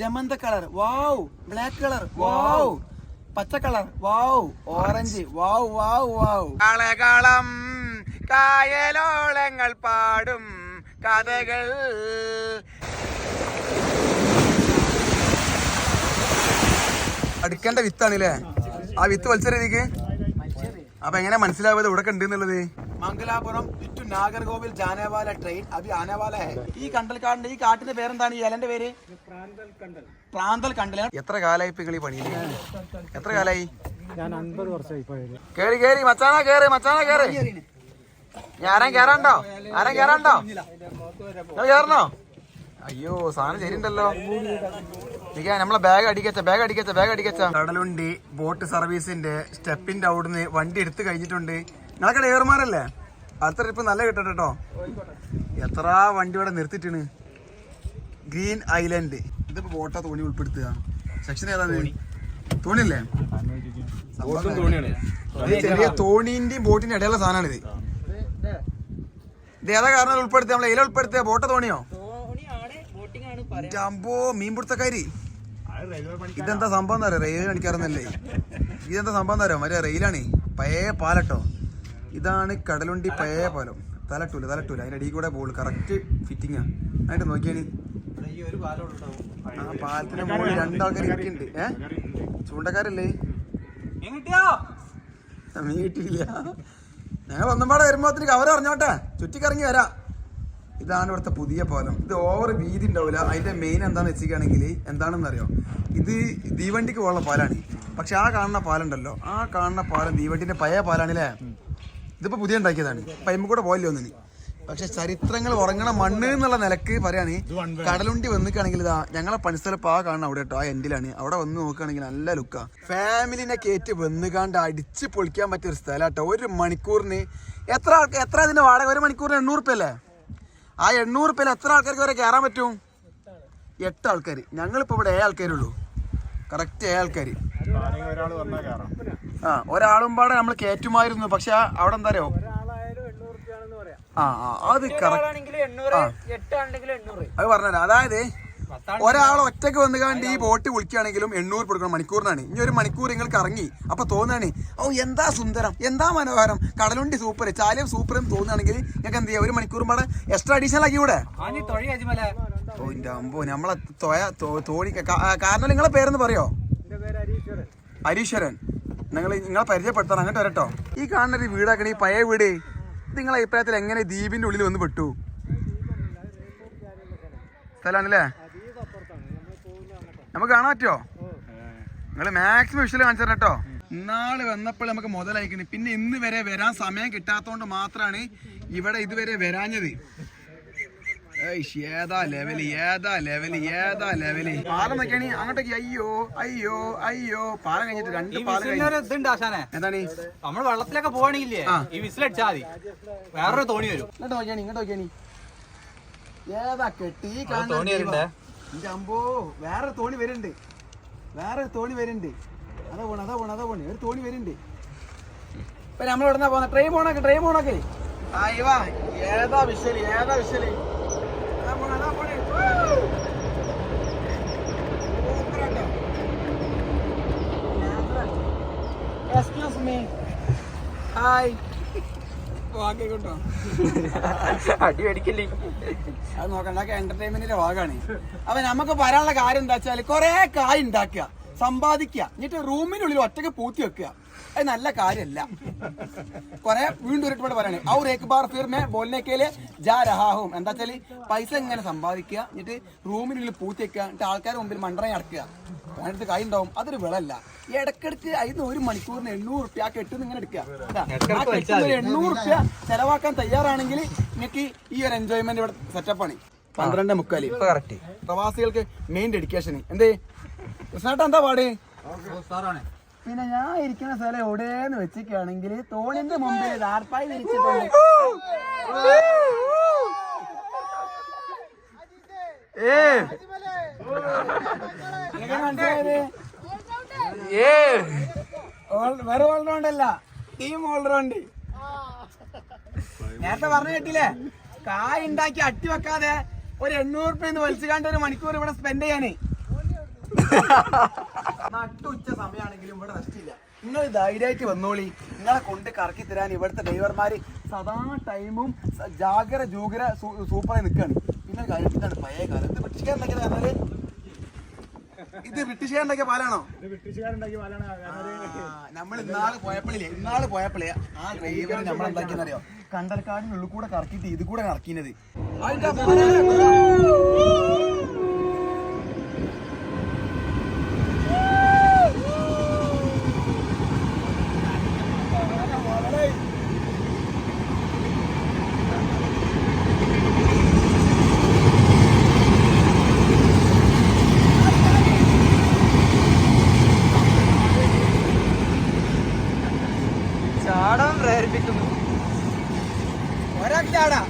Magenta colour. Wow. Black colour. Wow. പച്ച colour. വാവ്. Orange. വാവ് wow വാവ്. കളകളം കായലോളങ്ങൾ പാടും കഥകൾ. അടുക്കേണ്ട വിത്താണല്ലേ? ആ വിത്ത് വലിച്ചെറിയക്ക് അപ്പൊ എങ്ങനെ മനസ്സിലാവുന്നത് ഇവിടെ ഉണ്ട് എന്നുള്ളത്? മംഗലാപുരം നാഗർകോവിൽ ജാനവാല ട്രെയിൻ അഭി ആനവാല ഹെ. ഈ കണ്ടൽക്കാടിന്റെ ഈ കാട്ടിന്റെ പേരെന്താണ്? ഈ ഇലന്റെ പേര്? പ്രാന്തൽ കണ്ടൽ. എത്ര കാലായി ഇപ്പൊ ഈ പണിയിൽ എത്ര കാലായി? ഞാൻ അൻപത് വർഷമായി കേറി കേറി. മച്ചാന കേറി മച്ചാന കേറി. ആരാൻ കേറാണ്ടോ? ആരാ കേറണ്ടോ? നിങ്ങൾ കേറണോ? അയ്യോ സാധനം ശരിയുണ്ടല്ലോ. നിക്കാ നമ്മളെ ബാഗ് അടിക്കച്ച ബാഗ് അടിക്കച്ച ബാഗ് അടിക്കച്ച. കടലുണ്ടി ബോട്ട് സർവീസിന്റെ സ്റ്റെപ്പിന്റെ അവിടുന്ന് വണ്ടി എടുത്തു കഴിഞ്ഞിട്ടുണ്ട്. നിങ്ങളൊക്കെ ഡ്രൈവർമാരല്ലേ അടുത്ത ട്രിപ്പ് നല്ല കിട്ടട്ടെ കേട്ടോ എത്ര വണ്ടി ഇവിടെ നിർത്തിയിട്ടാണ്? ഗ്രീൻ ഐലൻഡ് ഇതിപ്പോ ബോട്ടാ തോണി ഉൾപ്പെടുത്തുക. സെക്ഷൻ ഏതാണ്? തോണിയല്ലേ? ചെറിയ തോണിന്റെയും ബോട്ടിന്റെ ഇടയിലുള്ള സാധനമാണ് ഇത്. ഇത് ഏതാ കാരണം ഉൾപ്പെടുത്തുക? നമ്മളെ ഇല ഉൾപ്പെടുത്തിയ ബോട്ട തോണിയോ? ജമ്പോ മീൻപിടുത്തക്കാരി ഇതെന്താ സംഭവം എന്താ റെയിൽ കാണിക്കാറന്നല്ലേ ഇതെന്താ സംഭവം എന്താ പറയാ മറ്റേ റെയിലാണ് പഴയ പാലട്ടോ. ഇതാണ് കടലുണ്ടി പഴയ പാലം. തലട്ടൂല തലട്ടൂല. അതിന്റെ അടിയിൽ കൂടെ പോകുള്ളൂ കറക്റ്റ് ഫിറ്റിംഗ് ആണ് ആയിട്ട് നോക്കിയാണ് ആ പാലത്തിന്റെ മുകളിൽ രണ്ടാൾക്കാർ ഇരിക്കുന്നുണ്ട്. ഏ? ചൂണ്ടക്കാരല്ലേ? മീൻ കിട്ടിയില്ല ഞങ്ങൾ ഒന്നും പാടെ വരുമ്പോത്തിന് കവർ അറിഞ്ഞോട്ടെ ചുറ്റിക്കറങ്ങി വരാം. ഇതാണ് ഇവിടുത്തെ പുതിയ പോലം. ഇത് ഓവർ വീതി ഉണ്ടാവില്ല അതിന്റെ മെയിൻ എന്താണെന്ന് വെച്ചിരിക്കുകയാണെങ്കിൽ എന്താണെന്ന് അറിയോ ഇത് തീവണ്ടിക്ക് പോകുന്ന പാലാണ്. പക്ഷെ ആ കാണുന്ന പാലുണ്ടല്ലോ ആ കാണുന്ന പാലം തീവണ്ടിന്റെ പഴയ പാലാണല്ലേ? ഇതിപ്പോ പുതിയ ഉണ്ടാക്കിയതാണ് പൈമ്പ് കൂടെ പോയല്ലോ ഒന്നിന്. പക്ഷെ ചരിത്രങ്ങൾ ഉറങ്ങണ മണ്ണ് എന്നുള്ള നിലയ്ക്ക് പറയാണ് കടലുണ്ടി വന്നിക്കാണെങ്കിൽ ഇതാ ഞങ്ങളെ പണിസ്ഥലപ്പ് ആ കാണണം അവിടെ കേട്ടോ ആ എൻഡിലാണ് അവിടെ വന്ന് നോക്കുകയാണെങ്കിൽ നല്ല ലുക്കാ. ഫാമിലിനെ കയറ്റി വന്നുകാണ്ട് അടിച്ച് പൊളിക്കാൻ പറ്റിയ ഒരു സ്ഥലം ഒരു മണിക്കൂറിന് എത്ര ആൾക്ക് എത്ര അതിന്റെ വാടക? ഒരു മണിക്കൂറിന് എണ്ണൂറ് റുപ്യല്ലേ ആ എണ്ണൂറ് റുപ്യയിൽ എത്ര ആൾക്കാർക്ക് വരെ കയറാൻ പറ്റും? എട്ട് ആൾക്കാർ ഞങ്ങളിപ്പോൾ ഇവിടെ ഏ ആൾക്കാരുള്ളൂ കറക്റ്റ് ഏ ആൾക്കാർ ആ ഒരാളും പാടെ നമ്മൾ കയറ്റുമായിരുന്നു പക്ഷെ അവിടെ എന്താ അറിയോ? ആ അത് അത് അതായത് ഒരാൾ ഒറ്റയ്ക്ക് വന്നു കണ്ട് ഈ ബോട്ട് വിളിക്കുകയാണെങ്കിലും എണ്ണൂറ് കൊടുക്കണം മണിക്കൂറിനാണ്. ഇനി ഒരു മണിക്കൂർ നിങ്ങൾക്ക് ഇറങ്ങി. അപ്പൊ തോന്നാണ് ഓ എന്താ സുന്ദരം എന്താ മനോഹരം കടലുണ്ടി സൂപ്പർ ചാലിയം സൂപ്പർ എന്ന് തോന്നുകയാണെങ്കിൽ ഞങ്ങൾക്ക് എന്ത് ചെയ്യാം? ഒരു മണിക്കൂറും പാടെ എക്സ്ട്രാ അഡീഷണൽ ആക്കി കൂടെ? ഓ അമ്പോ നമ്മളെ തോയ തോണി കാരണം നിങ്ങളെ പേരെന്ന് പറയോ? ഹരീശ്വരൻ നിങ്ങൾ നിങ്ങളെ പരിചയപ്പെടുത്തണം. അങ്ങോട്ട് വരട്ടോ. ഈ കാണുന്ന ഒരു വീടാക്കണ ഈ പഴയ വീട്. നിങ്ങളെ അഭിപ്രായത്തിൽ എങ്ങനെ ദ്വീപിന്റെ ഉള്ളിൽ വന്ന് പെട്ടു? സ്ഥലമാണല്ലേ? നമുക്ക് കാണാൻ പറ്റുമോ നിങ്ങൾ മാക്സിമം വിഷ്വൽ കാണിച്ചു തരണം കേട്ടോ. ഇന്നാൾ വന്നപ്പോൾ നമുക്ക് മുതലായിക്കണ് പിന്നെ ഇന്ന് വരെ വരാൻ സമയം കിട്ടാത്തോണ്ട് മാത്രമാണ് ഇവിടെ ഇതുവരെ വരാഞ്ഞത്. ഏതാ ലെവൽ ഏതാ ലെവൽ ഏതാ ലെവൽ? പാലം നോക്കിയാണ് അങ്ങോട്ടേക്ക് അയ്യോ അയ്യോ അയ്യോ. പാലം കഴിഞ്ഞിട്ട് രണ്ട് പാലം കഴിഞ്ഞു. ഇതുണ്ട് ആശാനെ. എന്താണ്? നമ്മൾ വെള്ളത്തിലൊക്കെ പോവാണെങ്കിലേ. ഈ വിസിലടിച്ചാ മതി. വേറൊരു തോണി വരും. ഇങ്ങോട്ട് നോക്കിയാണി ഇങ്ങോട്ട് നോക്കിയാണി. ഏതാ കെട്ടി തോണി വരുന്നുണ്ട് അമ്പോ വേറെ തോണി വരുന്നുണ്ട് വേറെ തോണി വരുന്നുണ്ട് അതാ പോണ അതാ പോണ അതാ പോണ. ഒരു തോണി വരുന്നുണ്ട് ഇപ്പൊ നമ്മൾ എവിടെന്നാ പോന്ന? ട്രെയിൻ പോണൊക്കെ ട്രെയിൻ പോണൊക്കെ. ഏതാ വിഷൽ ഏതാ പോണേ എക്സ്ക്യൂസ് മീ ഹായ് വാക്കേ കേട്ടോ അടി അടിക്കല്ലേ? അത് നോക്കണ്ട എന്റർടൈൻമെന്റിന്റെ ഭാഗമാണ്. അപ്പൊ നമുക്ക് പറയാനുള്ള കാര്യം എന്താ വെച്ചാൽ കൊറേ കായ് ഉണ്ടാക്കുക സമ്പാദിക്കുക എന്നിട്ട് റൂമിനുള്ളിൽ ഒറ്റയ്ക്ക് പൂത്തി വെക്കുക. അത് നല്ല കാര്യമല്ല കൊറേ വീണ്ടും ഒരു ഇവിടെ പറയണേ. ഔർ ഏക് ബാർ ഫിർ മേ ബോലനെ കേലെ ജാ രഹാഹും. എന്താ വെച്ചാൽ പൈസ ഇങ്ങനെ സമ്പാദിക്കുക എന്നിട്ട് റൂമിനുള്ളിൽ പൂത്തി വെക്കുക എന്നിട്ട് ആൾക്കാരുടെ മുമ്പിൽ മണ്ടറ അടക്കുക. അതിനടുത്ത് കൈ ഉണ്ടാവും. അതൊരു വിളല്ല. ഈ ഇടക്കിടക്ക് അതിന് ഒരു മണിക്കൂറിന് എണ്ണൂറ് റുപ്യ ആ കെട്ടുന്ന ഇങ്ങനെ എടുക്കുക. എണ്ണൂറ് റുപ്യ ചെലവാക്കാൻ തയ്യാറാണെങ്കിൽ നിങ്ങൾക്ക് ഈ ഒരു എൻജോയ്മെന്റ് ഇവിടെ സെറ്റപ്പാണ് പന്ത്രണ്ട് മുക്കാൽ. പ്രവാസികൾക്ക് മെയിൻ ഡെഡിക്കേഷൻ എന്തേ? കൃഷ്ണേട്ട എന്താ പാട്? സാറാണ്. പിന്നെ ഞാൻ ഇരിക്കുന്ന സ്ഥലം എവിടെയെന്ന് വെച്ചിട്ടാണെങ്കിൽ തോണിന്റെ മുമ്പിൽ ദാർപ്പായി വിരിച്ചിട്ടുണ്ട്. വെറും ഓൾറൗണ്ട് അല്ല ടീം ഓൾറൗണ്ട്. നേരത്തെ പറഞ്ഞു കേട്ടില്ലേ? കായ് ഉണ്ടാക്കി അട്ടിവെക്കാതെ ഒരു എണ്ണൂറ് റുപ്യ വലിച്ചുകാണ്ട് ഒരു മണിക്കൂർ ഇവിടെ സ്പെൻഡ് ചെയ്യാന്. നട്ടുച്ച സമയമാണെങ്കിലും ഇവിടെ റെസ്റ്റ് ഇല്ല. നിങ്ങൾ ധൈര്യമായിട്ട് വന്നോളി. നിങ്ങളെ കൊണ്ട് കറക്കി തരാൻ ഇവിടുത്തെ ഡ്രൈവർമാര് സദാ ടൈമും ജാഗ്ര ജൂഗ്ര സൂപ്പറായി നിൽക്കുകയാണ് പിന്നെ കാര്യത്തിലാണ് പഴയ കാലം. ഇത് ബ്രിട്ടീഷുകാരുണ്ടാക്കിയ പറഞ്ഞാൽ ഇത് ബ്രിട്ടീഷുകാരുണ്ടാക്കിയ പാലാണോ നമ്മൾ ഇന്നാൾ പോയപ്പോഴില്ലേ ഇന്നാൾ പോയപ്പോഴേ ആ ഡ്രൈവർ നമ്മൾ എന്താക്കിയെന്നറിയോ? കണ്ടൽക്കാടിനുള്ളിൽ കൂടെ കറക്കിയിട്ട് ഇത് കൂടെ കറക്കിയത്. ചാടാൻ പ്രേരിപ്പിക്കുന്നു ഒരാൾക്കാടാ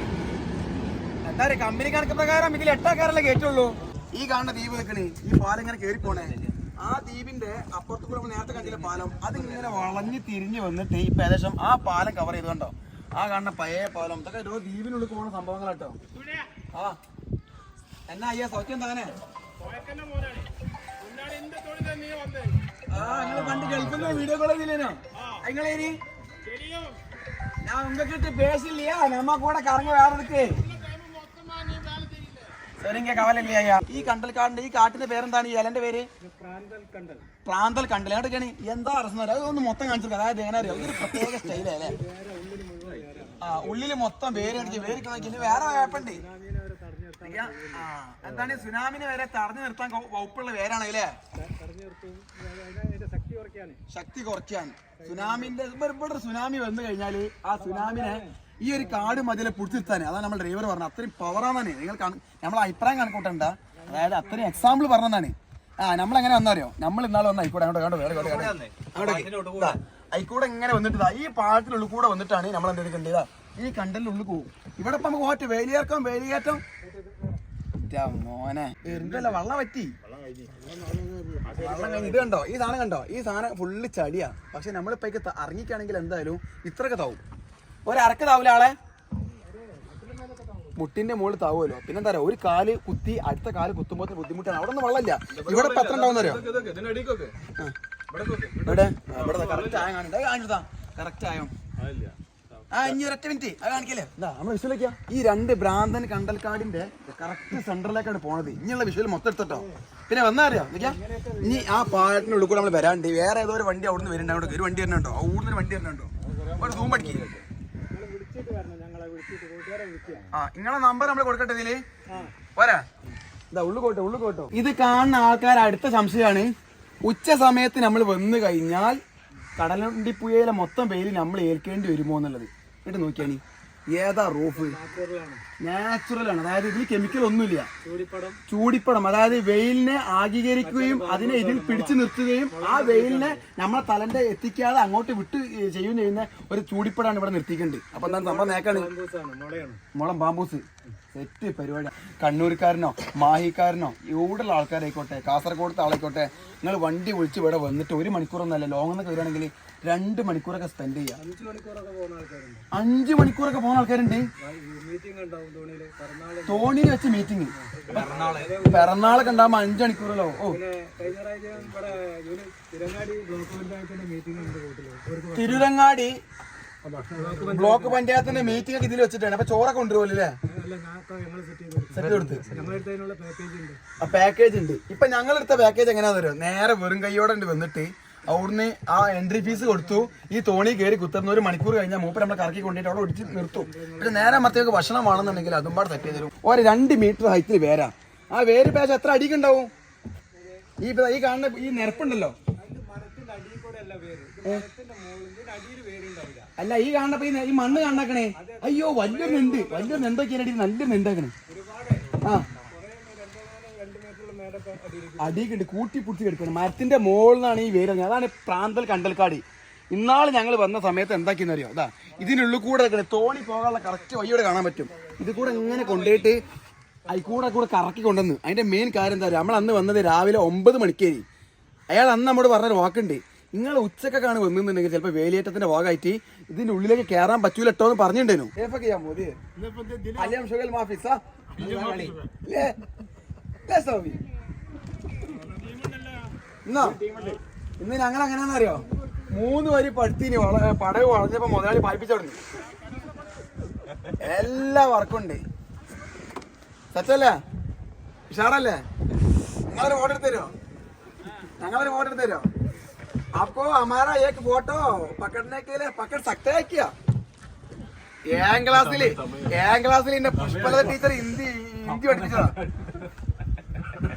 എന്താ പറയാ എട്ടാക്കാരം ഇതിൽ എട്ടാക്കാരല്ലേ കേറ്റുള്ളൂ ഈ കാണുന്ന ദ്വീപ് നിൽക്കണേ ഈ പാലം ഇങ്ങനെ കയറി പോണേ ആ ദ്വീപിന്റെ അപ്പുറത്ത് കൂടെ നേരത്തെ കണ്ടില്ല പാലം? അത് ഇങ്ങനെ വളഞ്ഞ് തിരിഞ്ഞു വന്നിട്ട് ഈ പ്രദേശം ആ പാലം കവർ ചെയ്തുകൊണ്ടോ ആ കാണുന്ന പഴയ പാലം. ഇതൊക്കെ ഓരോ ദ്വീപിനുള്ളിൽ പോകുന്ന സംഭവങ്ങളാട്ടോ ആ. എന്നാ അയ്യാ സൗഖ്യം താനെ ആ നിങ്ങൾ പണ്ട് കേൾക്കുന്ന വീഡിയോ കോൾ ചെയ്തില്ലേനോ നിങ്ങളേനി ഞാൻ ഉങ്ങൾക്ക് പേശില്ല. നമ്മ കൂടെ കറങ്ങി വേറെ എടുക്കേ സരിങ്ക കവലല്ലേ അയ്യ? ഈ കണ്ടൽക്കാടിന്റെ ഈ കാട്ടിന്റെ പേരെന്താണ്? ഈ ഇലന്റെ പേര്? പ്രാന്തൽ കണ്ടൽ. എങ്ങോട്ടൊക്കെയാണ് എന്താ അറസ്മാർ അതൊന്ന് മൊത്തം കാണിച്ചു അതായത് എങ്ങനെ അറിയാം? ഇതൊരു പ്രത്യേക സ്റ്റൈലേ അല്ലേ? ആ ഉള്ളിൽ മൊത്തം വേര് കടിച്ച് വേര് കണക്കിന് വേറെ കുഴപ്പമുണ്ട് എന്താണ്? സുനാമിനെ വരെ തടഞ്ഞു നിർത്താൻ വകുപ്പുള്ള പേരാണ് അല്ലേ? ശക്തി കുറയ്ക്കാൻ. സുനാമിന്റെ ഇവിടെ സുനാമി വന്നു കഴിഞ്ഞാൽ ആ സുനാമിനെ ഈ ഒരു കാട് മതിലെ പിടിച്ചിരുത്താൻ അതാണ് നമ്മൾ ഡ്രൈവർ പറഞ്ഞത്. അത്രയും പവറാന്നാണ് നിങ്ങൾ നമ്മൾ അഭിപ്രായം കണക്കൂട്ടണ്ട. അതായത് അത്രയും എക്സാമ്പിൾ പറഞ്ഞതാണ്. ആ നമ്മൾ എങ്ങനെ വന്നറിയോ? നമ്മൾ ഇന്നാൾ വന്ന ആയിക്കോട്ടെ അങ്ങോട്ട് അങ്ങോട്ട് അങ്ങോട്ട് ആയിക്കൂടെ ഇങ്ങനെ വന്നിട്ട് ഈ പാഴത്തിനുള്ളിൽ കൂടെ വന്നിട്ടാണ് നമ്മൾ എന്ത് കണ്ടതാ? ഈ കണ്ടലിനുള്ളിൽ പോകും ഇവിടെ ഇപ്പൊ നമുക്ക് ഓറ്റ് വേലിയേർക്കം വേലിയേറ്റം? മോനെ. എന്തല്ല വള്ളം പറ്റി ഇത് കണ്ടോ? ഈ സാധനം കണ്ടോ? ഈ സാധനം ഫുള്ള് ചടിയാ പക്ഷെ നമ്മളിപ്പോ ഇറങ്ങിക്കാണെങ്കിൽ എന്തായാലും ഇത്രയൊക്കെ താവും. ഒരറക്ക് താവൂല ആളെ? മുട്ടിന്റെ മുകളിൽ താവുമല്ലോ. പിന്നെന്താ പറയാ ഒരു കാൽ കുത്തി അടുത്ത കാൽ കുത്തുമ്പോൾ ബുദ്ധിമുട്ടാണ്. അവിടെ ഒന്നും വെള്ളമില്ല. ഇവിടെ ഇപ്പൊ എത്ര ഉണ്ടാവുന്നറിയോ ഇവിടെ? ഇവിടെ ആയ നമ്മൾ ഈ രണ്ട് ഭ്രാന്തൻ കണ്ടൽക്കാടിന്റെ കറക്റ്റ് സെന്ററിലേക്കാണ് പോണത്. ഇനിയുള്ള വിഷ്വൽ മൊത്തം എടുത്തിട്ടോ. പിന്നെ വന്നാ ഇനി ആ പാട്ടിനുള്ളിൽ കൂടെ നമ്മൾ വരാണ്ട്. വേറെ ഏതോ ഒരു വണ്ടി അവിടുന്ന് വരുന്നുണ്ടോ. ഒരു വണ്ടി വരുന്നുണ്ടോ? അവിടുന്ന് ഒരു വണ്ടി വരുന്നുണ്ടോ? ഒരു സൂം അടിക്കി ആ നിങ്ങളെ നമ്പർ നമ്മൾ കൊടുക്കട്ടെ ഇതിൽ? പോരാ. ഇതാ ഉള്ളു കോട്ടോ ഉള്ളു കോട്ടോ. ഇത് കാണുന്ന ആൾക്കാർ അടുത്ത സംശയമാണ്. ഉച്ച സമയത്ത് നമ്മൾ വന്നു കഴിഞ്ഞാൽ കടലണ്ടിപ്പുഴയിലെ മൊത്തം പേര് നമ്മൾ ഏൽക്കേണ്ടി വരുമോ എന്നുള്ളത്. എന്നിട്ട് നോക്കിയാണി. ഏതാ റൂഫ്? നാച്ചുറൽ ആണ് അതായത് ഇതിൽ കെമിക്കൽ ഒന്നുമില്ല. ചൂടിപ്പടം. ചൂടിപ്പടം. അതായത് വെയിലിനെ ആഗീകരിക്കുകയും അതിനെ ഇതിൽ പിടിച്ചു നിർത്തുകയും ആ വെയിലിനെ നമ്മളെ തലന്റെ എത്തിക്കാതെ അങ്ങോട്ട് വിട്ട് ചെയ്യുന്ന ചെയ്യുന്ന ഒരു ചൂടിപ്പടാണ് ഇവിടെ നിർത്തിക്കേണ്ടത് അപ്പൊ എന്താണ് സംഭവം നേക്കാണ്? മുളം ബാമ്പൂസ് സെറ്റ് പരിപാടി. കണ്ണൂർക്കാരനോ മാഹിക്കാരനോ ഇവിടെയുള്ള ആൾക്കാരായിക്കോട്ടെ കാസർഗോഡത്തെ ആളായിക്കോട്ടെ നിങ്ങൾ വണ്ടി വിളിച്ച് ഇവിടെ വന്നിട്ട് ഒരു മണിക്കൂറൊന്നല്ല ലോങ് എന്നൊക്കെ വരികയാണെങ്കിൽ രണ്ട് മണിക്കൂറൊക്കെ സ്പെൻഡ് ചെയ്യാം. അഞ്ച് മണിക്കൂറൊക്കെ പോകുന്ന ആൾക്കാരുണ്ട്. തോണിയിൽ വെച്ച് മീറ്റിംഗ് പിറന്നാളൊക്കെ ഉണ്ടാകുമ്പോ അഞ്ച് മണിക്കൂറല്ലോ ഓ. പിന്നെ കഴിഞ്ഞ പ്രാവശ്യം ഇവിടെ തിരങ്ങാടി ബ്ലോക്ക് പഞ്ചായത്തിന്റെ മീറ്റിംഗ് ഉണ്ട് കൂട്ടിൽ ഒരു തിരുരങ്ങാടി ബ്ലോക്ക് പഞ്ചായത്തിന്റെ മീറ്റിംഗ് ഒക്കെ ഇതിൽ വെച്ചിട്ടാണ്. അപ്പൊ ചോറൊക്കെ കൊണ്ടുപോകില്ലേ സെറ്റ് കൊടുത്ത്. പാക്കേജ് ഉണ്ട്. ആ പാക്കേജ് ഉണ്ട്. ഇപ്പൊ ഞങ്ങൾ എടുത്ത പാക്കേജ് എങ്ങനെയാ തരും നേരെ വെറും കൈയോടെ ഉണ്ട് വന്നിട്ട് അവിടുന്ന് ആ എൻട്രി ഫീസ് കൊടുത്തു. ഈ തോണി കയറി കുത്തുന്ന ഒരു മണിക്കൂർ കഴിഞ്ഞാൽ മൂപ്പർ നമ്മളെ കറക്കി കൊണ്ടിട്ട് അവിടെ ഒടിച്ച് നിർത്തും. പക്ഷെ നേരെ മറ്റേക്ക് ഭക്ഷണം വേണമെന്നുണ്ടെങ്കിൽ അതും പാടെ സെറ്റ് ചെയ്തു ഒരു രണ്ട് മീറ്റർ ഹൈറ്റിൽ വേരാ. ആ വേര് പേശ എത്ര അടിക്കുണ്ടാവും ഈ ഈ കാണുന്ന ഈ നിരപ്പുണ്ടല്ലോ. അല്ല ഈ കാണുന്നപ്പോ ഈ മണ്ണ് കാണാക്കണേ. അയ്യോ വലിയ നെണ്ട്. വലിയ നെണ്ടൊക്കെ നല്ല നെണ്ടാക്കണേ. ആ. അടിയിൽ അടിയുണ്ട് കൂട്ടി പിടിച്ച് കിടക്കണം മരത്തിന്റെ മുകളിൽ നിന്നാണ് ഈ വേര് അതാണ് പ്രാന്തൽ കണ്ടൽക്കാടി. ഇന്നാൾ ഞങ്ങൾ വന്ന സമയത്ത് എന്താക്കിയെന്ന് അറിയോ അതാ ഇതിനുള്ളിൽ കൂടെ കിടക്കണേ തോണി പോകാനുള്ള കറക്റ്റ് വഴിയോടെ കാണാൻ പറ്റും. ഇത് കൂടെ ഇങ്ങനെ കൊണ്ടുപോയിട്ട് അതിൽ കൂടെ കൂടെ കറക്കി കൊണ്ടുവന്ന്. അതിന്റെ മെയിൻ കാര്യം എന്താ പറയുക നമ്മൾ അന്ന് വന്നത് രാവിലെ ഒമ്പത് മണിക്കേരി. അയാൾ അന്ന് നമ്മോട് പറഞ്ഞൊരു വാക്കുണ്ട്. നിങ്ങൾ ഉച്ചക്കൊക്കെയാണ് വന്നിട്ടുണ്ടെങ്കിൽ ചിലപ്പോൾ വേലിയേറ്റത്തിന്റെ ഭാഗമായിട്ട് ഇതിന്റെ ഉള്ളിലേക്ക് കയറാൻ പറ്റൂല കേട്ടോ എന്ന് പറഞ്ഞിട്ടുണ്ടായിരുന്നു ഇന്ന്? ഞങ്ങൾ എങ്ങനെയാണെന്ന് അറിയോ? മൂന്ന് വരി പടുത്തിന് പടവ് വളഞ്ഞപ്പോ മുതലാളി പായിപ്പിച്ചു തുടങ്ങി. എല്ലാ വർക്കും ഉണ്ട്. സച്ചല്ലേ ഉഷാറല്ലേ? നിങ്ങളൊരു ഫോട്ടോ എടുത്തരോ ഞങ്ങളൊരു ഫോട്ടോ എടുത്തരോ അപ്പോ അമാരാ ഏക്ക് ഫോട്ടോ പക്കടിനേക്കയിലെ പക്കട് സക്തയാക്കിയ ഏഴാം ക്ലാസ്സിൽ ഏഴാം ക്ലാസ്സിൽ എന്റെ പുഷ്പല ടീച്ചർ ഹിന്ദി ഹിന്ദി പഠിപ്പിച്ചതാ.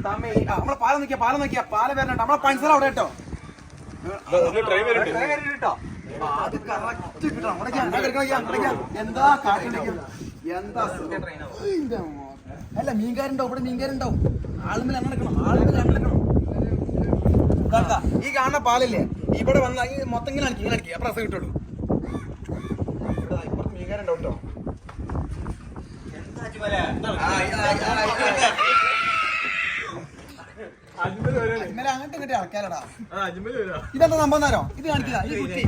നമ്മളെ പാലം നിൽക്കിയ പാലം നിൽക്കിയ പാലം വരണ്ട. നമ്മളെ പഞ്ചർ അവിടെ കേട്ടോ അത് കിട്ടണം. എന്താ എന്താ അല്ല മീൻകാരുണ്ടാവും ഇവിടെ മീൻകാരുണ്ടാവും. ആളുമ്പിൽ അങ്ങനെക്കണം ആളുമ്പിൽ അങ്ങനെ ഈ കാണുന്ന പാലില്ലേ? ഇവിടെ വന്ന ഈ മൊത്തം ഇങ്ങനെ അടിക്കും ഇങ്ങനെ അടിക്കും അപ്പൊ രസം കിട്ടുള്ളൂ. ഇവിടെ ദാ ഇപ്പുറത്ത് മീൻകാരുണ്ടാവും കേട്ടോ. ആ, ഇന്നലെ അങ്ങോട്ട് ഇങ്ങോട്ട് ഇറക്കാലടാ. ഇതെന്താ സംഭവം തരോ ഇത് കാണിക്കില്ല ഈ കുറ്റി.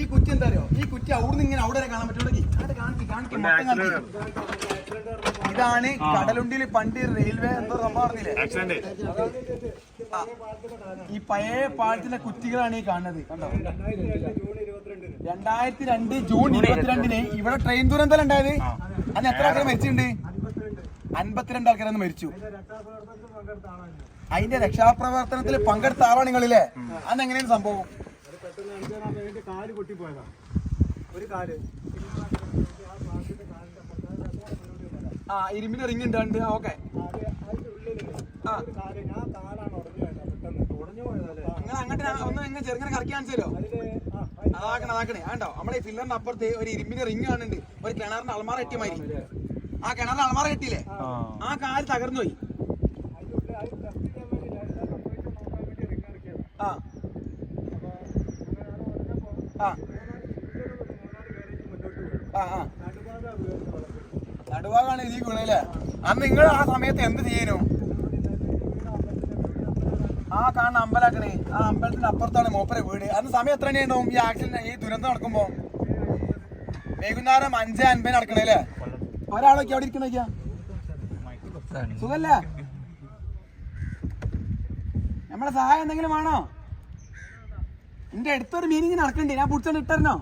ഈ കുറ്റി എന്താ ഈ കുറ്റി അവിടുന്ന് ഇങ്ങനെ അവിടെ വരെ കാണാൻ പറ്റുള്ളൂ. ഇതാണ് കടലുണ്ടിയിൽ പണ്ട് റെയിൽവേ എന്തോ സംഭവം അറിഞ്ഞില്ലേ? ഈ പഴയ പാലത്തിന്റെ കുറ്റികളാണ് ഈ കാണുന്നത് കണ്ടോ? രണ്ടായിരത്തി രണ്ട് ജൂൺ ഇരുപത്തിരണ്ടിന് ഇവിടെ ട്രെയിൻ ദുരന്തം ഉണ്ടായത്? അന്ന് എത്ര ആൾക്കാർ മരിച്ചിട്ടുണ്ട്? അൻപത്തിരണ്ട് ആൾക്കാരൊന്ന് മരിച്ചു. അതിന്റെ രക്ഷാപ്രവർത്തനത്തിൽ പങ്കെടുത്ത ആളാണ് നിങ്ങളില്ലേ? അന്ന് എങ്ങനെയാണ് സംഭവം? ആ ഇരുമ്പിന്റെ റിങ് ഉണ്ട് ഓക്കെ. ആ. നിങ്ങൾ അങ്ങോട്ട് ഒന്ന് എങ്ങനെ ചെറുങ്ങനെ കറക്കി കാണിച്ചല്ലോ അതാക്കണേ അതാക്കണേ. ആണ്ടോ നമ്മളെ ഈ ഫില്ലറിന്റെ അപ്പുറത്ത് ഒരു ഇരുമ്പിന്റെ റിങ് കാണുന്നുണ്ട്. ഒരു കിണറിന്റെ അലമാറ കെട്ടിയ മാതിരി. ആ കിണറിന്റെ അലമാറ കെട്ടിയില്ലേ? ആ. കാൽ തകർന്നു പോയി അതിന്റെ ഉള്ളിൽ അത് ടെസ്റ്റ് ചെയ്യാൻ വേണ്ടി ഞാൻ സംഭവിച്ചു നോക്കാൻ വേണ്ടി റിങ് ഇറക്കിയത് ആ. ആ. ആ ഇതിൽ അന്ന് നിങ്ങൾ ആ സമയത്ത് എന്ത് ചെയ്യുന്നു ആ കാണുന്ന അമ്പലാക്കണേ ആ അമ്പലത്തിന് അപ്പുറത്താണ് മൂപ്പരെ വീട്. അന്ന് സമയം എത്ര ഉണ്ടാവും ഈ ആക്സിഡന്റ് ഈ ദുരന്തം നടക്കുമ്പോ? വൈകുന്നേരം അഞ്ച് അൻപതിന് നടക്കണേ അല്ലേ ഒരാളൊക്കെ അവിടെ ഇരിക്കണേക്കാ സുഖല്ലേ? നമ്മളെ സഹായം എന്തെങ്കിലും വേണോ? എന്റെ അടുത്തൊരു മീനിങ് നടക്കണ്ടേ? ഞാൻ പിടിച്ചോണ്ട് ഇട്ടരണോ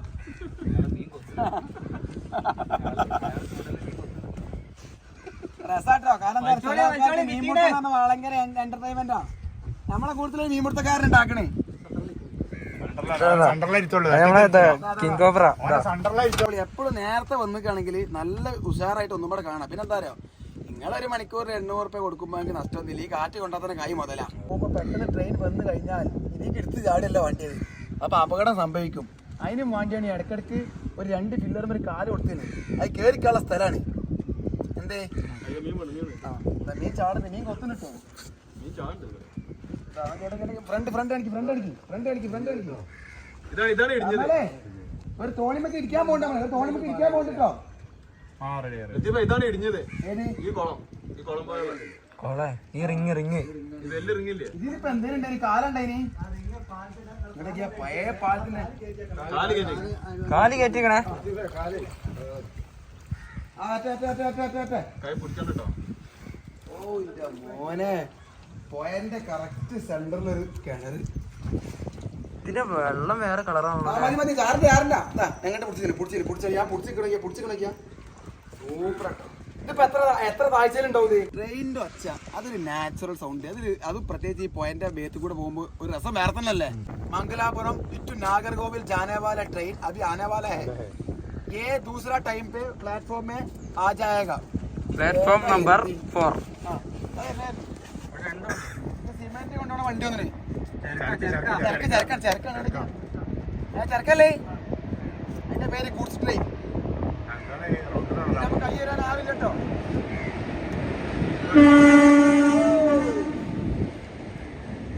രസാട്ടോ. കാരണം മീൻ പിടുത്തം ഭയങ്കര എന്റർടൈൻമെന്റാ നമ്മളെ കൂടുതൽ മീൻ എപ്പോഴും നേരത്തെ വന്നിക്കാണെങ്കിൽ നല്ല ഉഷാറായിട്ട് ഒന്നും കൂടെ കാണാം. പിന്നെന്താ അറിയോ? നിങ്ങളൊരു മണിക്കൂർ എണ്ണൂറ് റുപ്യ കൊടുക്കുമ്പോൾ എനിക്ക് നഷ്ടമൊന്നുമില്ല. ഈ കാറ്റ് കൊണ്ടാൽ തന്നെ കൈ മുതലാ. പോകുമ്പോൾ പെട്ടെന്ന് ട്രെയിൻ വന്നു കഴിഞ്ഞാൽ ഇതിക്ക് എടുത്ത് ചാടിയല്ല വണ്ടിയത് അപ്പൊ അപകടം സംഭവിക്കും. അതിനും വേണ്ടിയാണ് ഇടക്കിടക്ക് ഇടയ്ക്കിടയ്ക്ക് ഒരു രണ്ട് ഫില്ലറും ഒരു കാൽ കൊടുത്തിന്. അത് കയറിക്കാനുള്ള സ്ഥലമാണ് എന്തേ? ആ മീൻ ചാടുന്നു? മീൻ കൊത്തുന്നിട്ടോ ഫ്രണ്ട് ഫ്രണ്ട് അടിക്കും ഫ്രണ്ട് അടിക്കും ഫ്രണ്ട് അടിക്കും ഫ്രണ്ട് അടിക്കും. ഒരു തോണിമൊക്കെ ഇരിക്കാൻ പോകണ്ട ഒരു തോണിമൊക്കെ ഇരിക്കാൻ പോകണ്ടോ ഇതാണ് ഇടിഞ്ഞത്. ഈ കുളം. ഈ കുളം പോയ കൊളേ ഈ റിങ് റിങ്. ഇതിലിപ്പോ എന്തേലും കാലുണ്ടായിനി ആ പഴയ പാലത്തിന്റെ കാൽ കയറ്റിക്കണേ ഓ ഇന്റെ മോനെ. പോയന്റെ കറക്റ്റ് സെന്ററിൽ ഒരു കിണറ് ഇതിന്റെ വെള്ളം വേറെ കളറാണോ മതി മതി കാറിന്റെ ചാറില്ല എങ്ങോട്ട് പിടിച്ചില്ല പിടിച്ചില്ല പിടിച്ചില്ല ഞാൻ പിടിച്ചിക്കണിക്ക പിടിച്ചിക്കണിക്ക സൂപ്പർ ഇതിപ്പോ എത്ര എത്ര താഴ്ചയിലുണ്ടാവും ഇത് ട്രെയിനിന്റെ ഒച്ച അതൊരു നാച്ചുറൽ സൗണ്ട് അതിൽ അത് പ്രത്യേകിച്ച് ഈ പോയിന്റ് ബേത്ത് കൂടെ പോകുമ്പോൾ ഒരു രസം വേറെ തന്നെ അല്ലേ മംഗലാപുരം ടു नागरकोविल जाने वाला ट्रेन अभी आने वाला है ये दूसरा टाइम पे प्लेटफॉर्म में आ जाएगा പ്ലാറ്റ്ഫോം നമ്പർ ഫോർ സിമെന്റ് കൊണ്ടുപോണ വണ്ടി ഒന്നിന് ചെറുക്ക ചെറുക്ക ചെറുക്കാണ് ചെറുക്കല്ലേ അതിന്റെ പേര് goods train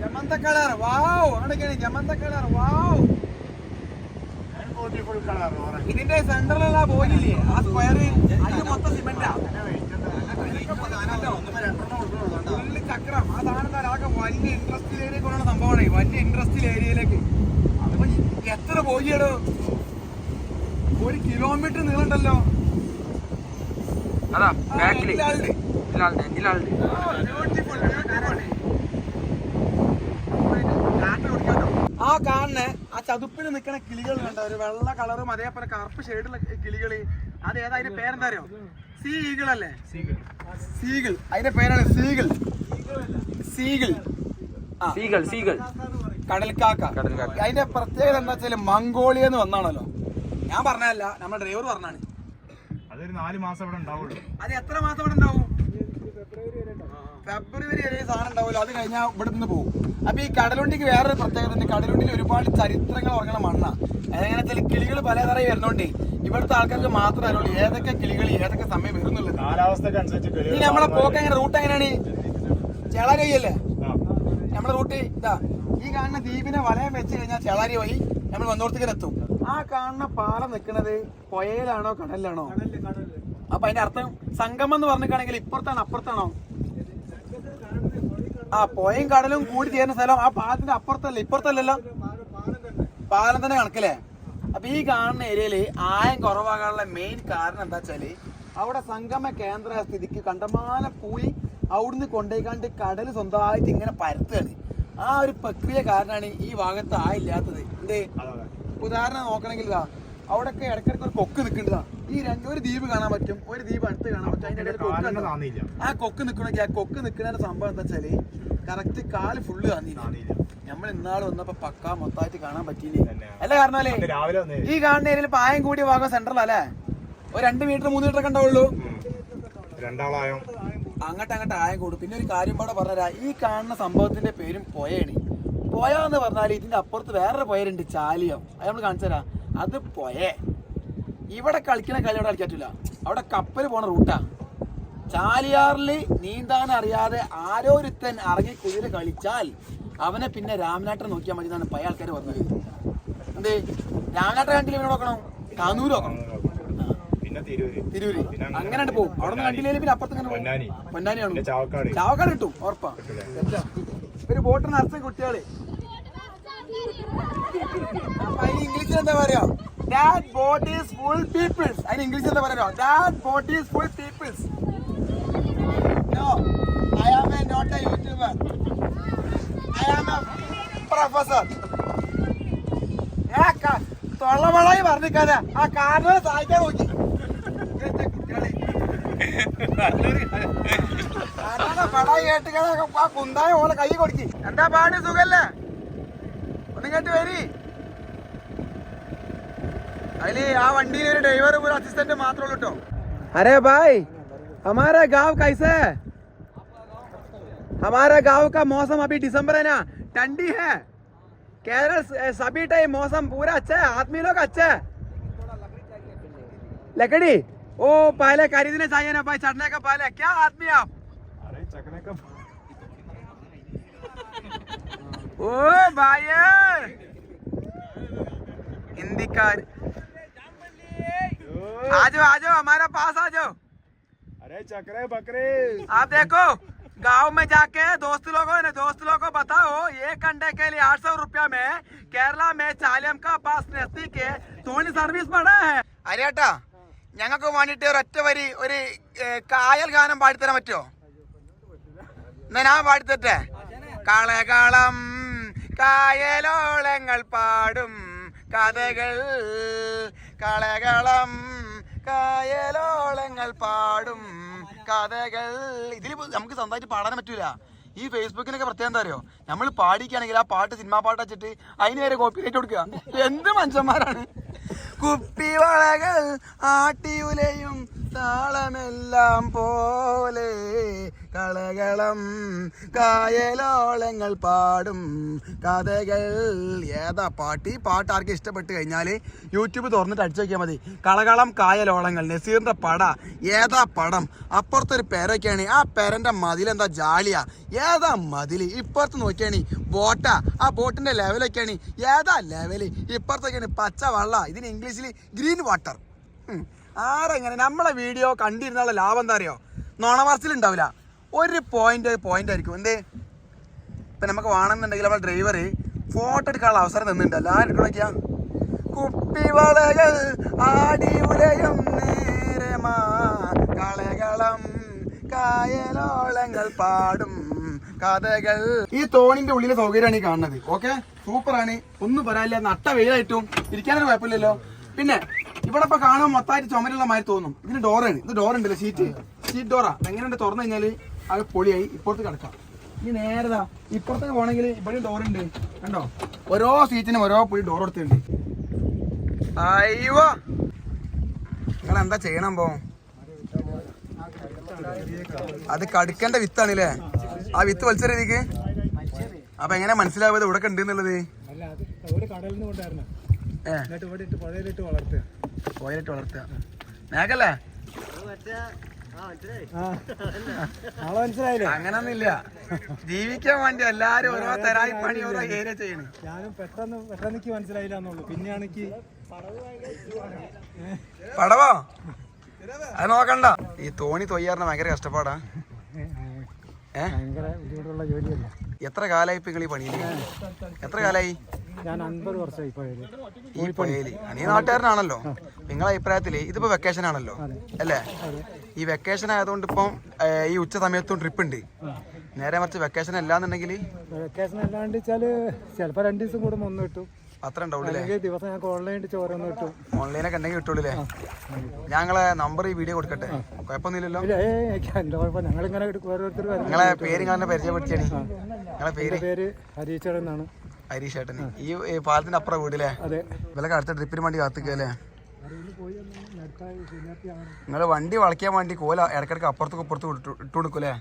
magenta colour wow. അവിടേക്കാണ് ജമന്ത കളർ വാവ്. ഇതിന്റെ സെന്ററിലുള്ള പോയില്ലേ ആ സ്ക്വയർ അതിന് മൊത്തം സിമെന്റാ സംഭവമാണ്. വലിയ ഇൻട്രസ്റ്റിൽ ഏരിയയിലേക്ക് എത്ര പോയിടോ ഒരു കിലോമീറ്റർ നീളണ്ടല്ലോ. അതാ ആ, ബാക്കിൽ ഇതിലാളുണ്ട്. ആ ഇതിലാളുണ്ട് ആ ചതുപ്പിൽ നിൽക്കുന്ന കിളികൾ കണ്ട? ഒരു വെള്ള കളറും അതേപോലെ കറുപ്പ് ഷെയ്ഡുള്ള കിളികൾ അത് ഏതാ? അതിന്റെ പേരെന്താ അറിയോ സീ ഈഗിൾ അല്ലേ സീഗിൾ. അതിന്റെ പേരാണ് സീഗിൾ. സീഗിൾ. ആ. സീകൾ സീകൾ കടൽക്കാക്ക. കടൽക്കാക്ക. അതിന്റെ പ്രത്യേകത എന്താ വെച്ചാൽ മംഗോളിയെന്ന് വന്നാണല്ലോ. ഞാൻ പറഞ്ഞല്ല നമ്മുടെ ഡ്രൈവർ പറഞ്ഞാണ് അതൊരു നാല് മാസം ഇവിടെ ഉണ്ടാവുള്ളൂ. അത് എത്ര മാസം ഇവിടെ ഉണ്ടാവും? ഫെബ്രുവരി വരെ സാധനം ഉണ്ടാവുമല്ലോ. അത് കഴിഞ്ഞാൽ ഇവിടെ നിന്ന് പോകും. അപ്പൊ ഈ കടലുണ്ടിക്ക് വേറൊരു പ്രത്യേകത ഉണ്ട്. കടലുണ്ടിയിൽ ഒരുപാട് ചരിത്രങ്ങൾ ഉറങ്ങണ മണ്ണ. അതെങ്ങനെ വെച്ചാൽ കിളികൾ പലതരം വരുന്നോണ്ട്. ഇവിടുത്തെ ആൾക്കാർക്ക് മാത്രമേ അറിയുള്ളൂ ഏതൊക്കെ കിളികൾ ഏതൊക്കെ സമയം വരുന്നുള്ളത്. കാലാവസ്ഥക്ക് അനുസരിച്ച് ഇനി നമ്മളെ പോക്ക് എങ്ങനെ റൂട്ട് എങ്ങനെയാണ്? ചേളാരി വഴിയല്ലേ നമ്മളെ റൂട്ട് ഇതാ. ഈ കാണുന്ന ദ്വീപിനെ വലയം വെച്ച് കഴിഞ്ഞാൽ ചേളാരി വഴി നമ്മൾ വന്നോടത്തേക്ക് എത്തും. ആ കാണുന്ന പാറ നിൽക്കുന്നത് പുഴയിലാണോ കടലിലാണോ? അപ്പൊ അതിന്റെ അർത്ഥം സംഗമം എന്ന് പറഞ്ഞിട്ടാണെങ്കിൽ ഇപ്പുറത്താണോ അപ്പുറത്താണോ? ആ പുഴയും കടലും കൂടി ചേരുന്ന സ്ഥലം ആ പാലത്തിന്റെ അപ്പുറത്തല്ല? ഇപ്പുറത്തല്ലല്ലോ? പാലം തന്നെ. കണക്കല്ലേ? അപ്പൊ ഈ കാണുന്ന ഏരിയയിൽ ആയം കുറവാകാനുള്ള മെയിൻ കാരണം എന്താ വെച്ചാൽ അവിടെ സംഗമ കേന്ദ്ര സ്ഥിതിക്ക് കണ്ടമാനം പോയി അവിടുന്ന് കൊണ്ടേക്കാണ്ട് കടൽ സ്വന്തമായിട്ട് ഇങ്ങനെ പരത്തുകയാണ്. ആ ഒരു പ്രക്രിയ കാരണമാണ് ഈ ഭാഗത്ത് ആയില്ലാത്തത് എന്തേ. ഉദാഹരണം നോക്കണമെങ്കിൽ ഇതാ അവിടെയൊക്കെ ഇടയ്ക്കിടയ്ക്ക് ഒരു കൊക്ക് നിൽക്കേണ്ടതാ ഈ രണ്ട് ഒരു ദ്വീപ് കാണാൻ പറ്റും ഒരു ദ്വീപ് അടുത്ത് കാണാൻ പറ്റും. അതിന്റെ ഇടയിൽ കൊക്ക്? ആ കൊക്ക് നിൽക്കണമെങ്കിൽ ആ കൊക്ക് നിൽക്കുന്നതിന്റെ സംഭവം എന്താ വെച്ചാൽ കറക്റ്റ് കാൽ ഫുള്ള് കാണില്ല നമ്മൾ ഇന്നാൾ വന്നപ്പോ പക്ക മൊത്തമായിട്ട് കാണാൻ പറ്റിയില്ലേ? തന്നെ. അല്ല കാരണല്ലേ അന്ന് രാവിലെ വന്നേ. ഈ കാണുന്ന ഏരിയയിൽ പായം കൂടിയ ഭാഗം സെൻട്രൽ അല്ലേ? ഒരു രണ്ട് മീറ്റർ മൂന്ന് മീറ്റർ ഒക്കെ ഉണ്ടാവുള്ളൂ. രണ്ടാളായോ? അങ്ങോട്ട് അങ്ങോട്ട് ആയം കൂടും. പിന്നെ ഒരു കാര്യം പാടെ പറഞ്ഞുതരാ. ഈ കാണുന്ന സംഭവത്തിന്റെ പേരും പൊയാണ്. പൊയ എന്ന് പറഞ്ഞാൽ ഇതിന്റെ അപ്പുറത്ത് വേറൊരു പൊയരുണ്ട് ചാലിയം. അത് നമ്മൾ കാണിച്ചു തരാം. അത് പോയേ. ഇവിടെ കളിക്കണ കളി അവിടെ കളിക്കാറ്റില്ല അവിടെ കപ്പൽ പോണ റൂട്ടാ ചാലിയാറിൽ നീന്താൻ അറിയാതെ ആരോരുത്തൻ ഇറങ്ങി കുതിര കളിച്ചാൽ അവനെ പിന്നെ രാമനാട്ടൻ നോക്കിയാൽ മതി എന്നാണ് പഴയ ആൾക്കാർ പറഞ്ഞത്. എന്ത്? രാമനാട്ടൻ കണ്ടില്ല ഇവനെ നോക്കണം? കാനൂര് നോക്കണം. പിന്നെ തിരൂര്. അങ്ങനെ പോകും അവിടെ നിന്ന് കണ്ടില്ലെങ്കിൽ പിന്നെ അപ്പുറത്ത് പൊന്നാനി. പൊന്നാനിയാണ് പിന്നെ ചാവക്കാട്. കിട്ടും ഉറപ്പാ. ഒരു ബോട്ട് അർത്ഥം കുട്ടികൾ. അപ്പൊ അതിന് ഇംഗ്ലീഷിൽ എന്താ പറയാ? That boat is full peoples അതിന് ഇംഗ്ലീഷിൽ എന്താ പറയാ? That boat is full peoples no I am a not a YouTuber I am a professor തൊള്ളവളായി പറഞ്ഞിക്കാതെ ആ കാറിനെ സഹായിക്കാൻ നോക്കി. കുട്ടികളെ. കേട്ട് കേട്ട് ആ കുന്തായ ഓളെ കൈ കൊടുക്കി എന്താ പാട് സുഖല്ലേ ഒന്ന് കേട്ട് വരി അതില് ആ വണ്ടിയിൽ ഒരു ഡ്രൈവർ ഒരു അസിസ്റ്റന്റ് മാത്രമേ ഉള്ളൂ കേട്ടോ अरे भाई हमारा गांव कैसे है हमारा गांव का मौसम अभी दिसंबर है ना ठंडी है केरल स- सभी टाइम मौसम पूरा अच्छा है आदमी लोग अच्छा है लकड़ी ओ पहले खरीदने चाहिए ना भाई चढ़ने का पहले क्या आदमी आप अरे चकने का ओ भाई हिंदी का आ जाओ आ जाओ हमारे पास आ जाओ अरे चकरे बकरे आप देखो गांव में जाके दोस्त लोगों ने दोस्त लोगों को बताओ एक घंटे के लिए आठ सौ रुपया में केरला में चालियम का पास नजदीक है തോണി സർവീസ് പടാ അരിയാട്ടാ ഞങ്ങൾക്ക് വേണ്ടിട്ട് ഒരൊറ്റ വരി ഒരു ഏ, കായൽ ഗാനം പാടിത്തരാൻ പറ്റുമോ എന്നാ ഞാൻ പാടിത്തട്ടെ കളകളം കായലോളങ്ങൾ പാടും കഥകൾ. കളകളം കായലോളങ്ങൾ പാടും കഥകൾ. ഇതിൽ നമുക്ക് സ്വന്തമായിട്ട് പാടാൻ പറ്റൂല. ഈ ഫേസ്ബുക്കിനൊക്കെ പ്രത്യേകം എന്താ അറിയോ? നമ്മൾ പാടിക്കുകയാണെങ്കിൽ ആ പാട്ട് സിനിമാ പാട്ട് വെച്ചിട്ട് അതിന് വരെ കോപ്പി റൈറ്റ് കൊടുക്കുക. എന്ത് മനുഷ്യന്മാരാണ്? കുപ്പിവളകൾ ആട്ടിയുലയും താളമെല്ലാം പോലെ കളകളം കായലോളങ്ങൾ പാടും. കഥകൾ ഏതാ പാട്ട്? ഈ പാട്ട് ആർക്കും ഇഷ്ടപ്പെട്ട് കഴിഞ്ഞാൽ യൂട്യൂബ് തുറന്നിട്ട് അടിച്ചു നോക്കിയാൽ മതി. കളകളം കായലോളങ്ങൾ നസീറിന്റെ പട ഏതാ പടം? അപ്പുറത്തൊരു പെരൊക്കെയാണ് ആ പെരന്റെ മതിലെന്താ ജാലിയാ ഏതാ മതിൽ ഇപ്പുറത്ത് നോക്കിയാണ് ബോട്ട. ആ ബോട്ടിന്റെ ലെവലൊക്കെയാണ്. ഏതാ ലെവൽ? ഇപ്പുറത്തൊക്കെയാണ് പച്ച വെള്ള. ഇതിന് ഇംഗ്ലീഷിൽ ഗ്രീൻ വാട്ടർ. ആരെങ്ങനെ? നമ്മളെ വീഡിയോ കണ്ടിരുന്നുള്ള ലാഭം എന്താ അറിയോ? നുണമറച്ചിലുണ്ടാവില്ല ഒരു പോയിന്റ് പോയിന്റ് ആയിരിക്കും. എന്തേ? ഇപ്പൊ നമുക്ക് വേണമെന്നുണ്ടെങ്കിൽ നമ്മൾ ഡ്രൈവർ ഫോട്ടോ എടുക്കാനുള്ള അവസരം തന്നിട്ടുണ്ട്. എല്ലാവരും കുപ്പി വളകൾ ആടി ഉലയും നേരമാ കായലോളങ്ങൾ പാടും കഥകൾ. ഈ തോണിന്റെ ഉള്ളിലെ സൗകര്യമാണ് ഈ കാണുന്നത്. ഓക്കെ സൂപ്പറാണ് ഒന്നും പറയാനില്ല. നട്ട വെയിലായിട്ടും ഇരിക്കാനൊരു കുഴപ്പമില്ലല്ലോ. പിന്നെ ഇവിടെ ഇപ്പൊ കാണാൻ മൊത്തമായിട്ട് ചുമരുള്ള മാതിരി തോന്നും. ഇതിന് ഡോറാണ് ഇത് ഡോർ ഉണ്ടല്ലോ സീറ്റ് സീറ്റ് ഡോറാ എങ്ങനെയുണ്ട്? തുറന്നു കഴിഞ്ഞാൽ അത് പൊളിയായി. ഇപ്പുറത്ത് കിടക്കാം. ഇനി നേരതാ ഇപ്പുറത്തേക്ക് പോകണമെങ്കിൽ ഇവിടെ ഡോർ ഉണ്ട്. കണ്ടോ? ഓരോ സീറ്റിനും ഓരോ പുള്ളി ഡോർ കൊടുത്തിട്ടുണ്ട്. അയ്യോ! നിങ്ങൾ എന്താ ചെയ്യണം പോ അത് കടുക്കേണ്ട വിത്താണ് വിത്താണല്ലേ? ആ വിത്ത് വലിച്ചെറിയക്ക് അപ്പൊ എങ്ങനെ മനസ്സിലാവുന്നത് ഇവിടെ ഉണ്ട് എന്നുള്ളത്? അല്ല ഏ. പുഴയിലിട്ട് വളർത്തുക. മേഘല്ലേ? അങ്ങനൊന്നുമില്ല. ജീവിക്കാൻ വേണ്ടി എല്ലാരും ഓരോ തരായി പണി ഓരോ ഏരിയ ചെയ്യണം. ഞാനും പെട്ടെന്ന് പെട്ടെന്ന് എനിക്ക് മനസ്സിലായില്ല എന്നുള്ളൂ. പടവോ? അത് നോക്കണ്ട. ഈ തോണി തൊയ്യാറിന് ഭയങ്കര കഷ്ടപ്പാടാ. ഏഹ് ഭയങ്കര ബുദ്ധിമുട്ടുള്ള ജോലിയല്ല. എത്ര കാലായി ഇപ്പൊ നിങ്ങൾ ഈ എത്ര കാലായി? ഞാൻ അൻപത് വർഷമായി പോയത് ഈ പൊയയിൽ നീ നാട്ടുകാരനാണല്ലോ. നിങ്ങളെ അഭിപ്രായത്തിൽ ഇതിപ്പോ വെക്കേഷൻ ആണല്ലോ. അല്ലേ? ഈ വെക്കേഷൻ ആയതുകൊണ്ട് ഇപ്പം ഈ ഉച്ച സമയത്തും ട്രിപ്പ് ഉണ്ട്. നേരെ മറിച്ച് വെക്കേഷൻ അല്ലാന്നുണ്ടെങ്കിൽ വെക്കേഷൻ അല്ലാണ്ട് വെച്ചാൽ ചിലപ്പോ രണ്ടു ദിവസം കൂടുമ്പോ ഒന്ന് കിട്ടും. അത്ര ഉണ്ടാവില്ലേ ദിവസം ഞങ്ങൾക്ക് ഓൺലൈനിൽ ചോരൊന്ന് കിട്ടും. ഓൺലൈനൊക്കെ ഉണ്ടെങ്കിൽ കിട്ടുള്ളൂല്ലേ ഞങ്ങളെ നമ്പർ ഈ വീഡിയോ കൊടുക്കട്ടെ. കുഴപ്പമൊന്നുമില്ലല്ലോ? ഞങ്ങളിങ്ങനെ ഓരോരുത്തർ നിങ്ങളെ പേര് ഞാൻ പരിചയപ്പെടുത്തിയാണ്. നിങ്ങളെ പേര്? പേര് ഹരീശ്വരൻ എന്നാണ്. ഹരീഷ് ഏട്ടന് ഈ പാലത്തിന്റെ അപ്പുറം വീടില്ലേ? ഇവലൊക്കെ അടുത്ത ട്രിപ്പിന് വേണ്ടി കാത്തിക്കല്ലേ നിങ്ങൾ നിങ്ങൾ വണ്ടി വളയ്ക്കാൻ വേണ്ടി കോല ഇടക്കിടക്ക് അപ്പുറത്തേക്ക് ഇപ്പുറത്ത് ഇട്ട് കൊടുക്കൂലേ?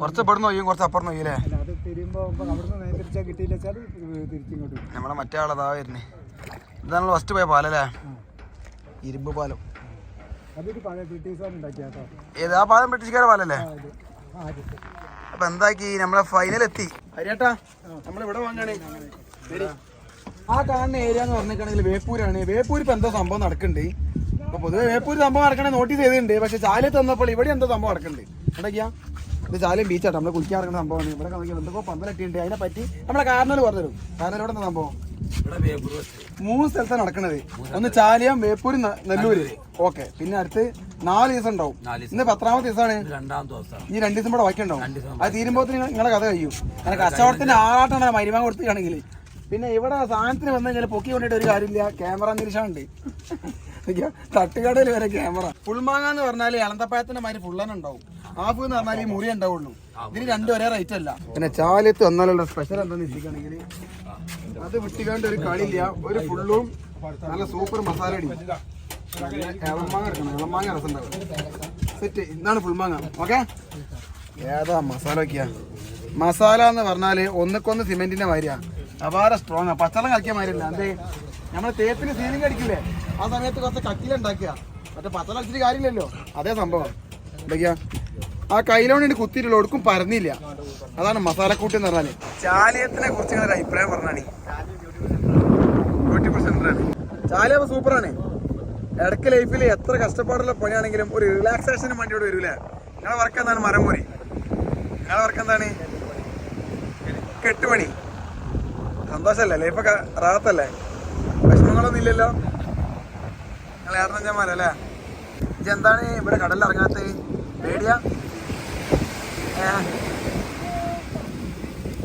കുറച്ച് ഇവിടുന്ന് ഒയ്യും കുറച്ച് അപ്പുറം നോയില്ലേ നമ്മളെ മറ്റേ ആളതാ വരുന്നേ. ഇതാണ് ഫസ്റ്റ് പോയ പാലല്ലേ? ഇരുമ്പ് പാലം. ഏതാ പാലം ബ്രിട്ടീഷുകാരെ പാലല്ലേ? അപ്പൊ എന്താക്കി? നമ്മളെ ഫൈനൽ എത്തി. ആ കാണുന്ന ഏരിയ എന്ന് പറഞ്ഞിട്ടുണ്ടെങ്കിൽ വേപ്പൂരാണ്. വേപ്പൂർ ഇപ്പൊ എന്തോ സംഭവം നടക്കുന്നുണ്ട് അപ്പൊ പൊതുവെ വേപ്പൂര് സംഭവം നടക്കണേ നോട്ടീസ് ചെയ്തിട്ടുണ്ട്. പക്ഷെ ചാലത്ത് വന്നപ്പോൾ ഇവിടെ എന്തോ സംഭവം നടക്കുന്നുണ്ട് എന്തൊക്കെയാ ഇത് ചാലും ബീച്ചാട്ടോ നമ്മൾ കുളിക്കാൻ ഇറങ്ങുന്ന സംഭവമാണ്. ഇവിടെ നോക്കിയാൽ എന്തൊക്കെ പന്തലട്ടിയുണ്ട് അതിനെ പറ്റി നമ്മളെ കാരണൽ പറഞ്ഞുതരും. എവിടെ എന്താ സംഭവം? മൂന്ന് സ്ഥലത്താണ് നടക്കുന്നത് ഒന്ന് ചാലിയം വേപ്പൂര് നെല്ലൂര്. ഓക്കെ. പിന്നെ അടുത്ത് നാല് ദിവസം ഉണ്ടാവും. ഇന്ന് പത്താമത്തെ ദിവസമാണ്? ഈ രണ്ട് ദിവസം കൂടെ ബാക്കിയുണ്ടാവും അത് തീരുമ്പോൾ നിങ്ങളെ കഥ കഴിയും. അങ്ങനെ കച്ചവടത്തിന്റെ ആറാട്ടാണ് മരുമാൻ കൊടുത്തിട്ടാണെങ്കിൽ പിന്നെ ഇവിടെ സാധനത്തിന് വന്നു കഴിഞ്ഞാൽ പൊക്കി കൊണ്ടിട്ട് ഒരു കാര്യമില്ല. ക്യാമറ നിരീക്ഷണമുണ്ട് തട്ടുകടയിൽ വരെ ക്യാമറ. പുൾമാങ്ങ എന്ന് പറഞ്ഞാൽ ഇളന്തപ്പായത്തിന്റെ മാതിരി ഫുള്ളനെ ഉണ്ടാവും ഹാഫ് എന്ന് പറഞ്ഞാൽ ഈ മുറി ഉണ്ടാവുള്ളൂ. ഇതിന് രണ്ടും ഒരേ റേറ്റ് അല്ല. പിന്നെ ചാലത്ത് വന്നാലുള്ള സ്പെഷ്യൽ എന്താണെന്ന് വെച്ചിട്ടുണ്ടെങ്കിൽ അത് വിട്ടിക്കാണ്ട് ഒരു കളിയില്ല. ഒരു ഫുള്ളും നല്ല സൂപ്പർ മസാല അടി ഇളമാങ്ങ എടുക്കണം. ഇളമാങ്ങ രസമുണ്ടാവും. സെറ്റ് ഇതാണ് ഫുൾ മാങ്ങ ഓക്കെ ഏതാ മസാല ഒക്കെയാ മസാല എന്ന് പറഞ്ഞാൽ ഒന്നുക്കൊന്ന് സിമെന്റിന്റെ മാതിരിയാ. അപാര സ്ട്രോങ് പച്ചളം കളിക്കാൻ മാതിരില്ല എന്തേ നമ്മൾ തേപ്പിന് സീലിംഗ് അടിക്കില്ലേ? ആ സമയത്ത് കുറച്ച് കട്ടിലുണ്ടാക്കിയ മറ്റേ പത്തല അടിച്ചിട്ട് കാര്യമില്ലല്ലോ. അതേ സംഭവം. എന്തൊക്കെയാ? ആ കയ്യിലോണ്ട് കുത്തിയിട്ടുള്ള ഒടുക്കും പരന്നില്ല. അതാണ് മസാലക്കൂട്ട് എന്ന് പറഞ്ഞാൽ. ചാലിയത്തിനെ കുറിച്ച് നിങ്ങളുടെ അഭിപ്രായം പറഞ്ഞാണ് ബ്യൂട്ടിഫുൾ സെന്ററാണ് ചാലിയ സൂപ്പറാണ്. ഇടയ്ക്ക് ലൈഫിൽ എത്ര കഷ്ടപ്പാടുള്ള പണിയാണെങ്കിലും ഒരു റിലാക്സേഷന് വേണ്ടി ഇവിടെ വരൂലേ നിങ്ങളെ വർക്ക് എന്താണ്? മരം മുറി. നിങ്ങളെ വർക്ക് എന്താണ്? കെട്ടുപണി. സന്തോഷല്ലേ? ലൈഫൊക്കെ റാത്തല്ലേ വിഷമങ്ങളൊന്നും ഇല്ലല്ലോ നിങ്ങൾ ഏറണഞ്ചന്മാരല്ലേ ഇത് എന്താണ് ഇവിടെ കടലിൽ ഇറങ്ങാത്തത് പേടിയാ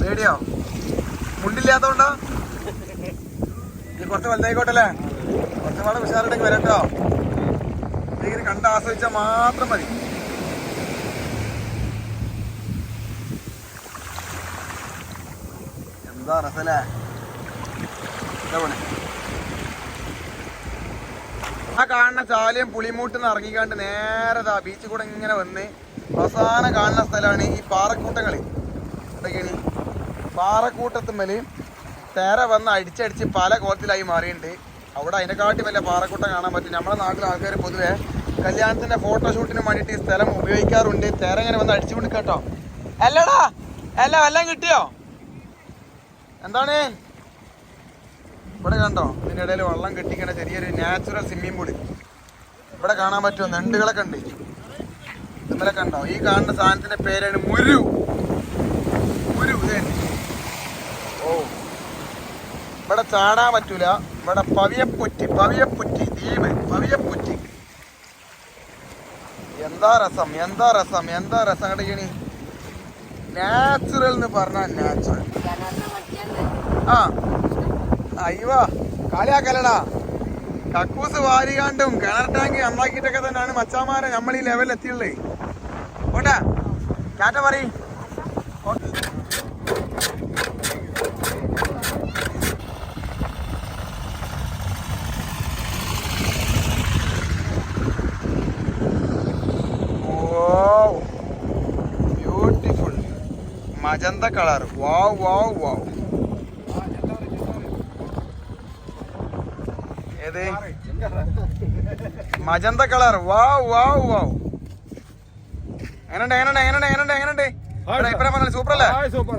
പേടിയോ? മുണ്ടില്ലാത്തോണ്ടോ? നീ കുറച്ച് വലുതായിക്കോട്ടല്ലേ? കുറച്ച് പാടെ ഉഷാറിടേക്ക് വരട്ടോ ഇങ്ങനെ കണ്ട് ആസ്വദിച്ചാൽ മാത്രം മതി. എന്താ റസല്ലേ എന്താ ആ കാണുന്ന ചാലയും പുളിമൂട്ടിന്ന് ഇറങ്ങിക്കാണ്ട് നേരെ ദാ ബീച്ചിൽ കൂടെ ഇങ്ങനെ വന്ന് അവസാനം കാണുന്ന സ്ഥലമാണ് ഈ പാറക്കൂട്ടങ്ങൾ എന്തൊക്കെയാണ്? പാറക്കൂട്ടത്തുമ്മൽ തെര വന്ന് അടിച്ചടിച്ച് പല കോലത്തിലായി മാറിയിട്ടുണ്ട് അവിടെ അതിനെക്കാട്ടി വലിയ പാറക്കൂട്ടം കാണാൻ പറ്റും. നമ്മുടെ നാട്ടിലെ ആൾക്കാർ പൊതുവേ കല്യാണത്തിന്റെ ഫോട്ടോഷൂട്ടിന് വേണ്ടിയിട്ട് ഈ സ്ഥലം ഉപയോഗിക്കാറുണ്ട്. തെര ഇങ്ങനെ വന്ന് അടിച്ചു കേട്ടോ അല്ലടാ അല്ല വല്ലതും കിട്ടിയോ? എന്താണ്? ഇവിടെ കണ്ടോ? ഇതിന്റെ ഇടയിൽ വെള്ളം കെട്ടിക്കണ ചെറിയൊരു നാച്ചുറൽ സ്വിമ്മിംഗ് പൂൾ ഇവിടെ കാണാൻ പറ്റുമോ? നെണ്ടുകളൊക്കെ ഉണ്ട് ഇന്നലെ കണ്ടോ? ഈ കാണുന്ന സാധനത്തിന്റെ പേരാണ് മുരു. മുരു. ഓ. ഇവിടെ ചാടാൻ പറ്റൂല. ഇവിടെ പവിയപ്പുറ്റി പവിയപ്പുറ്റി ദ്വീപ് പവിയപ്പുറ്റി. എന്താ രസം? എന്താ രസം? എന്താ രസം കണ്ടിക്കണി നാച്ചുറൽ എന്ന് പറഞ്ഞാൽ നാച്ചുറൽ ആ. അയ്യോ കാലിയാക്കലടാ കക്കൂസ് വാരികാണ്ടും കിണർ ടാങ്ക് നന്നാക്കിയിട്ടൊക്കെ തന്നെയാണ് മച്ചാമാരെ നമ്മൾ ഈ ലെവലിൽ എത്തിയുള്ളേ. ഓട്ടെ Tata beautiful magenta colour. Wow wow wow ഏത് magenta colour. Wow wow wow. എങ്ങനെയുണ്ട് എങ്ങനെയുണ്ട് എങ്ങനെയുണ്ട് എങ്ങനെയുണ്ട് സൂപ്പർ അല്ലേ സൂപ്പർ.